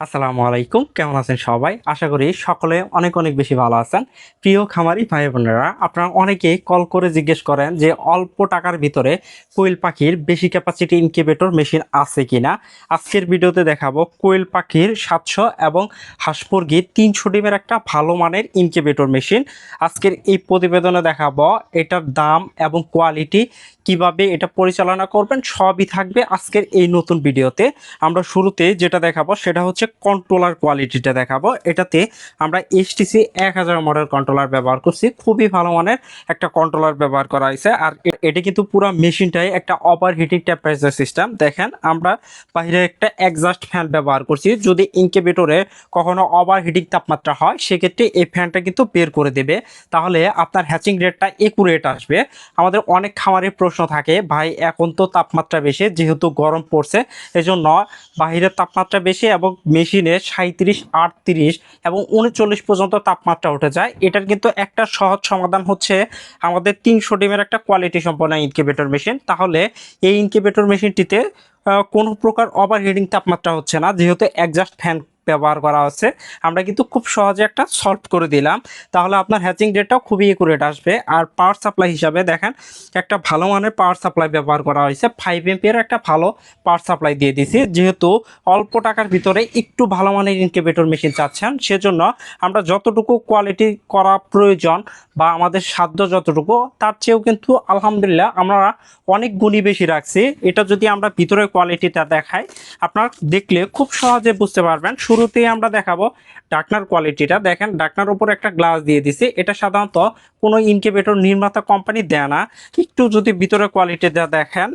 আসসালামু আলাইকুম, কেমন আছেন সবাই? আশা করি সকলে অনেক অনেক বেশি ভালো আছেন। প্রিয় খামারি ভাই বোনেরা আপনারা অনেকেই কল করে জিজ্ঞেস করেন যে অল্প টাকার ভিতরে কোয়েল পাখির বেশি ক্যাপাসিটি ইনকিউবেটর মেশিন আছে কিনা? আজকের ভিডিওতে দেখাবো কোয়েল পাখির সাতশো এবং হাঁসমুরগির তিনশো ডিমের একটা ভালো মানের ইনকিউবেটর মেশিন আজকের এই প্রতিবেদনে দেখাবো এটার দাম এবং কোয়ালিটি কীভাবে এটা পরিচালনা করবেন সবই থাকবে আজকের এই নতুন ভিডিওতে। আমরা শুরুতে যেটা দেখাবো সেটা হচ্ছে কন্ট্রোলার কোয়ালিটিটা দেখাবো। এটাতে আমরা এইচটিসি এক হাজার মডেল কন্ট্রোলার ব্যবহার করছি। খুবই ভালো মানের একটা কন্ট্রোলার ব্যবহার করা হয়েছে। আর এটা কিন্তু পুরো মেশিনটাই একটা ওভার হিটিং টেম্পারেচার সিস্টেম দেখেন, আমরা বাইরে একটা এক্সস্ট ফ্যান ব্যবহার করছি। যদি ইনকিউবেটরে কখনো ওভার হিটিং তাপমাত্রা হয়, সেক্ষেত্রে এই ফ্যানটা কিন্তু বের করে দেবে। তাহলে আপনার হ্যাচিং রেটটা একুরেট আসবে। আমাদের অনেক খামারের প্রশ্ন থাকে, ভাই, এখন তো তাপমাত্রা বেশি, যেহেতু গরম পড়ছে, এজন্য বাহিরের তাপমাত্রা বেশি এবং মেশিনে সাঁত্রিশ আটত্রিশ এবং উনচল্লিশ পর্যন্ত তাপমাত্রা উঠে যায়। এটার কিন্তু একটা সহজ সমাধান হচ্ছে আমাদের তিনশো ডিমের একটা কোয়ালিটি সম্পন্ন ইনকিউবেটর মেশিন তাহলে এই ইনকিউবেটর মেশিনটিতে কোনো প্রকার ওভারহিটিং তাপমাত্রা হচ্ছে না, যেহেতু একজাস্ট ফ্যান ব্যবহার করা হচ্ছে। আমরা কিন্তু খুব সহজে একটা সলভ করে দিলাম। তাহলে আপনার হ্যাচিং রেটটাও খুবই একুরেট আসবে। আর পাওয়ার সাপ্লাই হিসাবে দেখেন, একটা ভালো মানের পাওয়ার সাপ্লাই ব্যবহার করা হয়েছে। ফাইভ এমপিয়ার একটা ভালো পাওয়ার সাপ্লাই দিয়ে দিছি যেহেতু অল্প টাকার ভিতরে একটু ভালো মানের ইনকিউবেটর মেশিন চাচ্ছেন, সেজন্য আমরা যতটুকু কোয়ালিটি করা প্রয়োজন বা আমাদের সাধ্য যতটুকু, তার চেয়েও কিন্তু আলহামদুলিল্লাহ আমরা অনেক গুণই বেশি রাখছি। এটা যদি আমরা ভিতরে কোয়ালিটিটা দেখাই, আপনার দেখলে খুব সহজে বুঝতে পারবেন। শুরুতেই আমরা দেখাবো ডাকনার কোয়ালিটিটা দেখেন, ডাকনার উপর একটা গ্লাস দিয়ে দিছি। এটা সাধারণত কোনো ইনকিউবেটর নির্মাতা কোম্পানি দেয় না। একটু যদি ভিতরে কোয়ালিটিটা দেখেন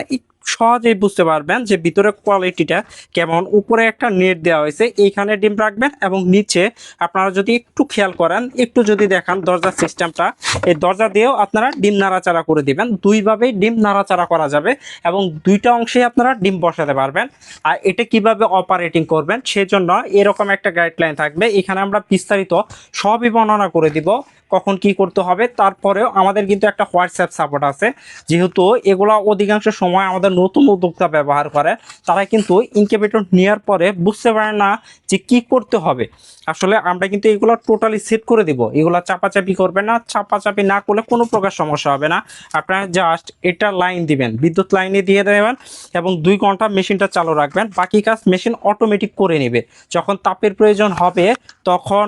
সহজেই বুঝতে পারবেন যে ভিতরে কোয়ালিটিটা কেমন। উপরে একটা নেট দেওয়া হয়েছে, এইখানে ডিম রাখবেন এবং নিচে আপনারা যদি একটু খেয়াল করেন, একটু যদি দেখান দরজার সিস্টেমটা এই দরজা দিয়েও আপনারা ডিম নাড়াচাড়া করে দিবেন। দুইভাবেই ডিম নাড়াচাড়া করা যাবে এবং দুইটা অংশে আপনারা ডিম বসাতে পারবেন। আর এটা কীভাবে অপারেটিং করবেন সেজন্য এরকম একটা গাইডলাইন থাকবে। এখানে আমরা বিস্তারিত সবই বর্ণনা করে দিব, কখন কি করতে হবে। তারপরেও আমাদের কিন্তু একটা হোয়াটসঅ্যাপ সাপোর্ট আছে। যেহেতু এগুলো অধিকাংশ সময় আমাদের নতুন উদ্যোক্তা ব্যবহার করে, তারা কিন্তু ইনকিউবেটর নেওয়ার পরে বুঝতে পারে না যে কি করতে হবে। আসলে আমরা কিন্তু এগুলো টোটালি সেট করে দিব। এগুলো চাপাচাপি করবে না, চাপাচাপি না করলে কোনো প্রকার সমস্যা হবে না। আপনারা জাস্ট এটা লাইন দিবেন, বিদ্যুৎ লাইনে দিয়ে দেবেন এবং দুই ঘণ্টা মেশিনটা চালু রাখবেন। বাকি কাজ মেশিন অটোমেটিক করে নেবে। যখন তাপের প্রয়োজন হবে, তখন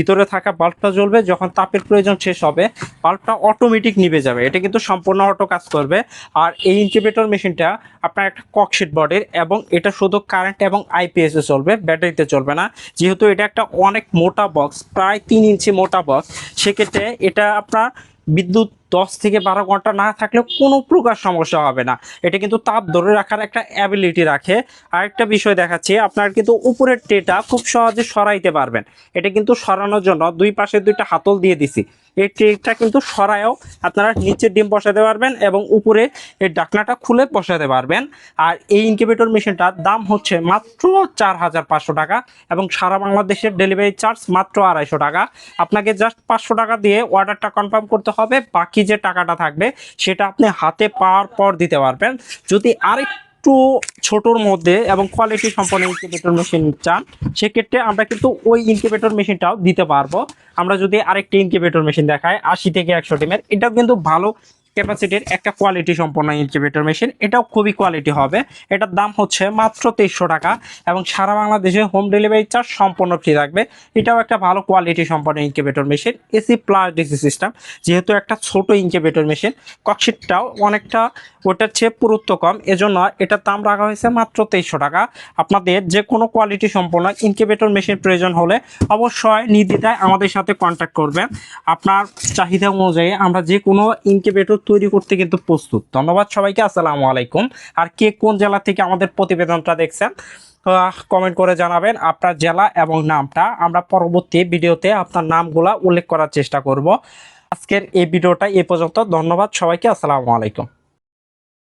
ভিতরে থাকা বাল্বটা জ্বলবে, যখন তাপের প্রয়োজন শেষ হবে বাল্বটা অটোমেটিক নিভে যাবে। এটা কিন্তু সম্পূর্ণ অটো কাজ করবে। আর এই ইনকিউবেটর মেশিনটা আপনার একটা ককশিট বডির এবং এটা শুধু কারেন্ট এবং আইপিএসে চলবে, ব্যাটারিতে চলবে না। যেহেতু এটা একটা অনেক মোটা বক্স প্রায় তিন ইঞ্চি মোটা বক্স সেক্ষেত্রে এটা আপনার বিদ্যুৎ দশ থেকে বারো ঘণ্টা না থাকলেও কোনো প্রকার সমস্যা হবে না। এটা কিন্তু তাপ ধরে রাখার একটা অ্যাবিলিটি রাখে। আরেকটা বিষয় দেখাচ্ছি, আপনার কিন্তু উপরের ট্রেটা খুব সহজে সরাইতে পারবেন। এটা কিন্তু সরানোর জন্য দুই পাশে দুইটা হাতল দিয়ে দিছি। এই ট্রেটা কিন্তু সরায়ও আপনারা নিচে ডিম বসাতে পারবেন এবং উপরে এর ডাকনাটা খুলে বসাতে পারবেন। আর এই ইনকিউবেটর মেশিনটার দাম হচ্ছে মাত্র চার হাজার পাঁচশো টাকা এবং সারা বাংলাদেশের ডেলিভারি চার্জ মাত্র আড়াইশো টাকা। আপনাকে জাস্ট পাঁচশো টাকা দিয়ে অর্ডারটা কনফার্ম করতে হবে। বাকি যে টাকাটা থাকবে, সেটা আপনি হাতে পাওয়ার পর দিতে পারবেন। যদি আরেকটু ছোটর মধ্যে এবং কোয়ালিটি সম্পন্ন ইনকিউবেটর মেশিন চান, সেক্ষেত্রে আমরা কিন্তু ওই ইনকিউবেটর মেশিনটাও দিতে পারব। আমরা যদি আরেকটি ইনকিউবেটর মেশিন দেখাই, আশি থেকে একশো টিমের এটাও কিন্তু ভালো ক্যাপাসিটির একটা কোয়ালিটি সম্পন্ন ইনকিউবেটর মেশিন এটাও খুবই কোয়ালিটি হবে। এটার দাম হচ্ছে মাত্র তেইশশো টাকা এবং সারা বাংলাদেশে হোম ডেলিভারি চার্জ সম্পূর্ণ ফ্রি থাকবে। এটাও একটা ভালো কোয়ালিটি সম্পন্ন incubator machine AC plus DC system যেহেতু একটা ছোট ইনকিউবেটর মেশিন ককশিটটাও অনেকটা ওটার চেয়ে পুরুত্ব কম, এজন্য এটার দাম রাখা হয়েছে মাত্র তেইশশো টাকা। আপনাদের যে কোনো কোয়ালিটি সম্পন্ন ইনকিউবেটর মেশিন প্রয়োজন হলে অবশ্যই নির্দ্বিধায় আমাদের সাথে কন্ট্যাক্ট করবেন। আপনার চাহিদা অনুযায়ী আমরা যে কোনো ইনকিউবেটর তৈরি করতে কিন্তু প্রস্তুত। ধন্যবাদ সবাইকে, আসসালামু আলাইকুম। আর কে কোন জেলা থেকে আমাদের প্রতিবেদনটা দেখছেন কমেন্ট করে জানাবেন আপনার জেলা এবং নামটা। আমরা পরবর্তী ভিডিওতে আপনার নামগুলা উল্লেখ করার চেষ্টা করব। আজকের এই ভিডিওটা এ পর্যন্ত। ধন্যবাদ সবাইকে, আসসালামু আলাইকুম।